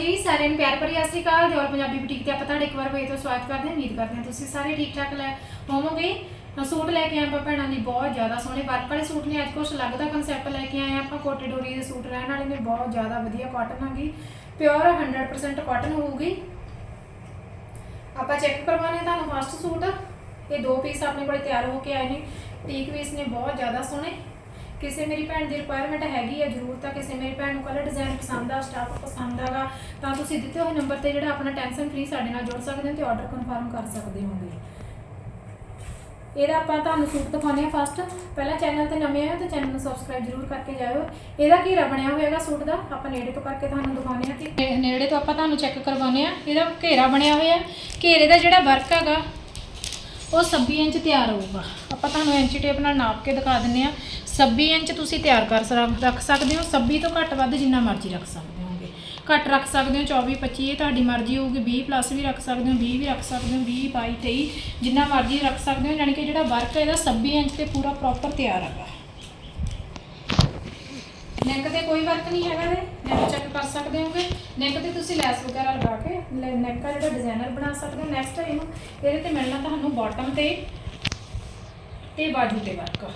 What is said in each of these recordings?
ਜੀ, ਸਾਰਿਆਂ ਨੂੰ ਪਿਆਰ ਭਰੀ ਸਤਿ ਸ਼੍ਰੀ ਅਕਾਲ। ਦਿਓਲ ਪੰਜਾਬੀ ਬੁਟੀਕ ਤੇ ਆਪਾਂ ਤੁਹਾਡੇ ਇੱਕ ਵਾਰ ਫੇਰ ਤੋਂ ਸਵਾਗਤ ਕਰਦੇ ਹਾਂ। ਉਮੀਦ ਕਰਦੇ ਹਾਂ ਤੁਸੀਂ ਸਾਰੇ ਠੀਕ ਠਾਕ ਲੈ ਹੋਵੋਗੇ। ਸੂਟ ਲੈ ਕੇ ਆਏ ਆਪਾਂ ਭੈਣਾਂ ਦੀ ਬਹੁਤ ਜ਼ਿਆਦਾ ਸੋਹਣੇ ਵਰਕ ਵਾਲੇ ਸੂਟ ਨੇ। ਅੱਜ ਕੁਛ ਅਲੱਗ ਦਾ ਕਨਸੈਪਟ ਲੈ ਕੇ ਆਏ ਆਪਾਂ। ਕੋਟੇ ਡੋਰੀ ਦੇ ਸੂਟ ਰਹਿਣ ਵਾਲੇ ਨੇ, ਬਹੁਤ ਜ਼ਿਆਦਾ ਵਧੀਆ ਕਾਟਨ ਹੈਗੀ ਪਿਓਰ 100% ਕਾਟਨ ਹੋਊਗੀ। ਆਪਾਂ ਚੈੱਕ ਕਰਵਾਉਣੇ ਤੁਹਾਨੂੰ ਫਸਟ ਸੂਟ। ਇਹ ਦੋ ਪੀਸ ਆਪਣੇ ਕੋਲੇ ਤਿਆਰ ਹੋ ਕੇ ਆਏ ਨੇ। ਟੀਕ ਪੀਸ ਨੇ, ਬਹੁਤ ਜ਼ਿਆਦਾ ਸੋਹਣੇ। ਕਿਸੇ ਮੇਰੀ ਭੈਣ ਦੀ ਰਿਕੁਆਇਰਮੈਂਟ ਹੈਗੀ ਹੈ ਜ਼ਰੂਰ ਤਾਂ ਕਿਸੇ ਮੇਰੀ ਭੈਣ ਨੂੰ ਕਲਰ ਡਿਜ਼ਾਈਨ ਪਸੰਦ ਆ ਸਟਾਫ ਪਸੰਦ ਆਗਾ, ਤਾਂ ਤੁਸੀਂ ਦਿੱਤੇ ਹੋਏ ਨੰਬਰ ਤੇ ਜਿਹੜਾ ਆਪਣਾ ਟੈਨਸ਼ਨ ਫ੍ਰੀ ਸਾਡੇ ਨਾਲ ਜੁੜ ਸਕਦੇ ਹੋ ਤੇ ਆਰਡਰ ਕਨਫਰਮ ਕਰ ਸਕਦੇ ਹੋਗੇ। ਇਹਦਾ ਆਪਾਂ ਤੁਹਾਨੂੰ ਸੂਟ ਦਿਖਾਉਂਦੇ ਆ ਫਸਟ ਪਹਿਲਾਂ ਚੈਨਲ ਤੇ ਨਵੇਂ ਆਏ ਹੋ ਤਾਂ ਚੈਨਲ ਨੂੰ ਸਬਸਕ੍ਰਾਈਬ ਜ਼ਰੂਰ ਕਰਕੇ ਜਾਇਓ। ਇਹਦਾ ਘੇਰਾ ਬਣਿਆ ਹੋਇਆਗਾ ਸੂਟ ਦਾ? ਆਪਾਂ ਨੇੜੇ ਤੋਂ ਕਰਕੇ ਤੁਹਾਨੂੰ ਦਿਖਾਉਂਦੇ ਆ ਕਿ ਨੇੜੇ ਤੋਂ ਆਪਾਂ ਤੁਹਾਨੂੰ ਚੈੱਕ ਕਰਵਾਉਂਦੇ ਆ ਇਹਦਾ ਘੇਰਾ ਬਣਿਆ ਹੋਇਆ ਘੇਰੇ ਦਾ ਜਿਹੜਾ ਵਰਕ ਹੈਗਾ ਉਹ 26 ਇੰਚ ਤਿਆਰ ਹੋਊਗਾ। ਆਪਾਂ ਤੁਹਾਨੂੰ ਇੰਚ ਟੇਪ ਨਾਲ ਨਾਪ ਕੇ ਦਿਖਾ ਦਿੰਨੇ ਆ 26 ਇੰਚ ਤੁਸੀਂ ਤਿਆਰ ਕਰ ਸਕ- ਰੱਖ ਸਕਦੇ ਹੋ। 26 ਤੋਂ ਘੱਟ ਵੱਧ ਜਿੰਨਾ ਮਰਜ਼ੀ ਰੱਖ ਸਕਦੇ ਹੋਗੇ। ਘੱਟ ਰੱਖ ਸਕਦੇ ਹੋ 24 25 ਇਹ ਤੁਹਾਡੀ ਮਰਜ਼ੀ ਹੋਊਗੀ। 20 ਪਲੱਸ ਵੀ ਰੱਖ ਸਕਦੇ ਹੋ 20 ਵੀ ਰੱਖ ਸਕਦੇ ਹੋ 20 22 23 ਜਿੰਨਾ ਮਰਜ਼ੀ ਰੱਖ ਸਕਦੇ ਹੋ। ਯਾਨੀ ਕਿ ਜਿਹੜਾ ਵਰਕ ਹੈ ਇਹਦਾ 26 ਇੰਚ ਤੇ ਪੂਰਾ ਪ੍ਰੋਪਰ ਤਿਆਰ ਹੈਗਾ। ਨੈਕ ਤੇ ਕੋਈ ਵਰਕ ਨਹੀਂ ਹੈਗਾ ਇਹ। ਨੈਕ ਚੈੱਕ ਕਰ ਸਕਦੇ ਹੋਗੇ। ਨੈਕ ਤੇ ਤੁਸੀਂ ਲੈਸ ਵਗੈਰਾ ਲਗਾ ਕੇ ਨੈਕ ਦਾ ਜਿਹੜਾ ਡਿਜ਼ਾਈਨਰ ਬਣਾ ਸਕਦੇ ਹੋ। ਨੈਕਸਟ ਇਹਨੂੰ, ਇਹਦੇ ਤੇ ਮਿਲਣਾ ਤੁਹਾਨੂੰ ਬਾਟਮ ਤੇ ਤੇ ਬਾਜੂ ਤੇ ਵਰਕ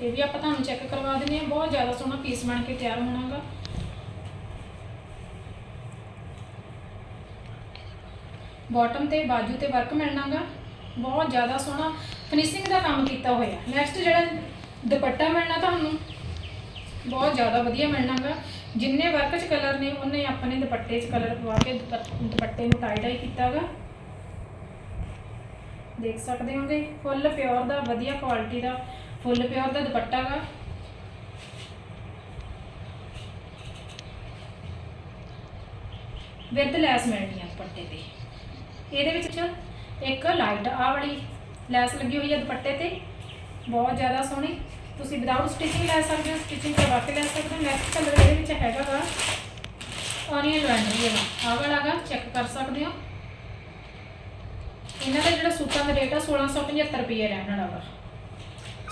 ਇਹ ਵੀ ਆਪਾਂ ਤੁਹਾਨੂੰ ਚੈੱਕ ਕਰਵਾ ਦਿੰਦੇ ਹਾਂ। ਬਹੁਤ ਜ਼ਿਆਦਾ ਸੋਹਣਾ ਪੀਸ ਬਣ ਕੇ ਤਿਆਰ ਹੋਣਾਗਾ। ਬਾਟਮ ਤੇ ਬਾਜੂ ਤੇ ਵਰਕ ਮਿਲਣਾਗਾ। ਬਹੁਤ ਜ਼ਿਆਦਾ ਸੋਹਣਾ ਫਿਨਿਸ਼ਿੰਗ ਦਾ ਕੰਮ ਕੀਤਾ ਹੋਇਆ। ਨੈਕਸਟ ਜਿਹੜਾ ਦੁਪੱਟਾ ਮਿਲਣਾ ਤੁਹਾਨੂੰ ਬਹੁਤ ਜ਼ਿਆਦਾ ਵਧੀਆ ਮਿਲਣਾਗਾ ਜਿੰਨੇ ਵਰਕ ਚ ਕਲਰ ਨੇ, ਉਹਨੇ ਆਪਣੇ ਦੁਪੱਟੇ ਚ ਕਲਰ ਪਵਾ ਕੇ ਦੁਪੱਟ- ਦੁਪੱਟੇ ਨੂੰ ਟਾਈ ਡਾਈ ਕੀਤਾਗਾ ਦੇਖ ਸਕਦੇ ਹੋਗੇ ਫੁੱਲ ਪਿਓਰ ਦਾ, ਵਧੀਆ ਕੁਆਲਿਟੀ ਦਾ ਫੁੱਲ ਪਿਓਰ ਦਾ ਦੁਪੱਟਾ ਵਿਦ ਲੈਸ ਮਿਲਣੀ ਆ ਦੁਪੱਟੇ ਤੇ। ਇਹਦੇ ਵਿੱਚ ਇੱਕ ਲਾਈਟ ਆ ਵਾਲੀ ਲੈਸ ਲੱਗੀ ਹੋਈ ਹੈ ਦੁਪੱਟੇ ਤੇ। ਬਹੁਤ ਜ਼ਿਆਦਾ ਸੋਹਣੀ। ਤੁਸੀਂ ਵਿਦਆਊਟ ਸਟਿਚਿੰਗ ਲੈ ਸਕਦੇ ਹੋ ਸਟਿਚਿੰਗ ਕਰਵਾ ਕੇ ਲੈ ਸਕਦੇ ਹੋ ਨੈਕਸਟ ਕਲਰ ਇਹਦੇ ਵਿੱਚ ਹੈਗਾ ਗਾ ਔਨੀਅਨ ਲੈਂਡਰੀ ਵਾਲਾ, ਆਹ ਵਾਲਾ ਗਾ ਚੈੱਕ ਕਰ ਸਕਦੇ ਹੋ। ਇਹਨਾਂ ਦਾ ਜਿਹੜਾ ਸੂਟਾਂ ਦਾ ਰੇਟ ਆ 1675 ਰੁਪਏ ਰਹਿਣ ਵਾਲਾ ਵਾ।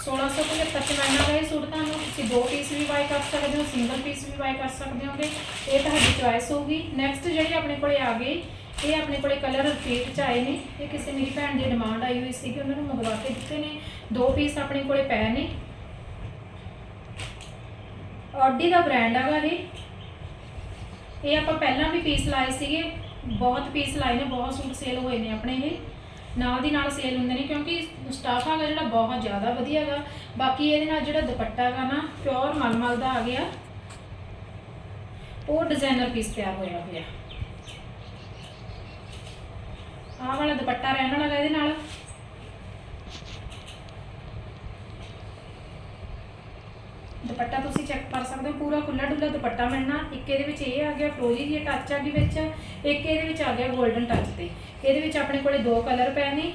1675 ਚ ਮਿਲਣਾ ਵਾ ਇਹ ਸੂਟ ਤੁਹਾਨੂੰ, ਤੁਸੀਂ ਦੋ ਪੀਸ ਵੀ ਬਾਈ ਕਰ ਸਕਦੇ ਹੋ ਸਿੰਗਲ ਪੀਸ ਵੀ ਬਾਈ ਕਰ ਸਕਦੇ ਹੋਗੇ, ਇਹ ਤੁਹਾਡੀ ਚੁਆਇਸ ਹੋਊਗੀ। ਨੈਕਸਟ ਜਿਹੜੇ ਆਪਣੇ ਕੋਲੇ ਆ ਗਏ ਇਹ ਆਪਣੇ ਕੋਲੇ ਕਲਰ ਰਿਪੀਟ ਚ ਆਏ ਨੇ। ਇਹ ਕਿਸੇ ਮੇਰੀ ਭੈਣ ਦੀ ਡਿਮਾਂਡ ਆਈ ਹੋਈ ਸੀ ਕਿ ਉਹਨਾਂ ਨੂੰ ਮੰਗਵਾ ਕੇ ਦਿੱਤੇ ਨੇ। ਦੋ ਪੀਸ ਆਪਣੇ ਕੋਲੇ ਪਏ ਨੇ। ਆਡੀ ਦਾ ਬ੍ਰਾਂਡ ਹੈਗਾ ਇਹ। ਇਹ ਆਪਾਂ ਪਹਿਲਾਂ ਵੀ ਪੀਸ ਲਾਏ ਸੀਗੇ। ਬਹੁਤ ਪੀਸ ਲਾਏ ਨੇ, ਬਹੁਤ ਸੂਟ ਸੇਲ ਹੋਏ ਨੇ ਆਪਣੇ ਇਹ। ਨਾਲ ਦੀ ਨਾਲ ਸੇਲ ਹੁੰਦੇ ਨੇ, ਕਿਉਂਕਿ ਸਟਾਫ ਹੈਗਾ ਜਿਹੜਾ ਬਹੁਤ ਜ਼ਿਆਦਾ ਵਧੀਆ ਹੈਗਾ ਬਾਕੀ ਇਹਦੇ ਨਾਲ ਜਿਹੜਾ ਦੁਪੱਟਾ ਹੈਗਾ ਨਾ ਪਿਓਰ ਮਲਮਲ ਦਾ ਆ ਗਿਆ। ਉਹ ਡਿਜ਼ਾਈਨਰ ਪੀਸ ਤਿਆਰ ਹੋਇਆ ਹੋਇਆ। ਆਹ ਵਾਲਾ ਦੁਪੱਟਾ ਰਹਿਣ ਵਾਲਾ ਗਾ ਇਹਦੇ ਨਾਲ। ਦੁਪੱਟਾ ਤੁਸੀਂ ਚੈੱਕ ਕਰ ਸਕਦੇ ਹੋ, ਪੂਰਾ ਖੁੱਲਾ ਡੁੱਲਾ ਦੁਪੱਟਾ ਮਿਲਣਾ ਇੱਕ ਇਹਦੇ ਵਿੱਚ ਇਹ ਆ ਗਿਆ ਫਰੋਜੀ ਦੀ ਟੱਚ ਆ ਗਈ ਵਿੱਚ, ਇੱਕ ਇਹਦੇ ਵਿੱਚ ਆ ਗਿਆ 골ਡਨ ਟੱਚ ਤੇ। ਇਹਦੇ ਵਿੱਚ ਆਪਣੇ ਕੋਲੇ ਦੋ ਕਲਰ ਪਏ ਨੇ।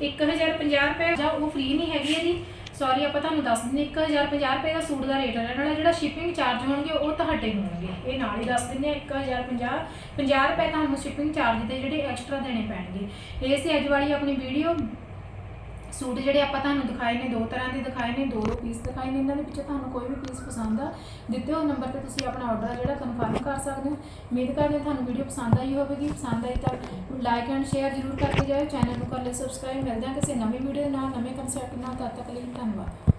1050 ਰੁਪਏ ਜਾਂ ਉਹ ਫ੍ਰੀ ਨਹੀਂ ਹੈਗੀ ਇਹਦੀ। ਸੌਰੀ ਆਪਾਂ ਤੁਹਾਨੂੰ ਦੱਸ ਦਿੰਦੇ 1050 ਰੁਪਏ ਦਾ ਸੂਟ ਦਾ ਰੇਟ ਰਹਿਣ ਵਾਲਾ ਜਿਹੜਾ ਸ਼ਿਪਿੰਗ ਚਾਰਜ ਹੋਣਗੇ, ਉਹ ਤੁਹਾਡੇ ਹੋਣਗੇ। ਇਹ ਨਾਲ ਹੀ ਦੱਸ ਦਿੰਦੇ ਆ 1050 50 ਰੁਪਏ ਤੁਹਾਨੂੰ ਸ਼ਿਪਿੰਗ ਚਾਰਜ ਦੇ ਜਿਹੜੇ ਐਕਸਟਰਾ ਦੇਣੇ ਪੈਣਗੇ। ਇਹ ਸੀ ਅੱਜ ਵਾਲੀ ਆਪਣੀ ਵੀਡੀਓ ਸੂਟ ਜਿਹੜੇ ਆਪਾਂ ਤੁਹਾਨੂੰ ਦਿਖਾਏ ਨੇ, ਦੋ ਤਰ੍ਹਾਂ ਦੇ ਦਿਖਾਏ ਨੇ, ਦੋ ਪੀਸ ਦਿਖਾਏ ਨੇ, ਇਹਨਾਂ ਦੇ ਵਿੱਚੋਂ ਤੁਹਾਨੂੰ ਕੋਈ ਵੀ ਪੀਸ ਪਸੰਦ ਆ, ਦਿੱਤੇ ਹੋਏ ਨੰਬਰ ਤੇ ਤੁਸੀਂ ਆਪਣਾ ਆਰਡਰ ਜਿਹੜਾ ਕਨਫਰਮ ਕਰ ਸਕਦੇ ਹੋ। ਉਮੀਦ ਕਰਦੇ ਹਾਂ ਤੁਹਾਨੂੰ ਵੀਡੀਓ ਪਸੰਦ ਆਈ ਹੋਵੇਗੀ। ਪਸੰਦ ਆਈ ਤਾਂ ਲਾਈਕ ਐਂਡ ਸ਼ੇਅਰ ਜ਼ਰੂਰ ਕਰਕੇ ਜਾਇਓ। ਚੈਨਲ ਨੂੰ ਕਰ ਲਿਓ ਸਬਸਕ੍ਰਾਈਬ ਮਿਲਦੇ ਹਾਂ ਕਿਸੇ ਨਵੀਂ ਵੀਡੀਓ ਨਾਲ। ਨਵੇਂ ਕਨਸੈਪਟ ਨਾਲ। ਤਦ ਤੱਕ ਲਈ ਧੰਨਵਾਦ।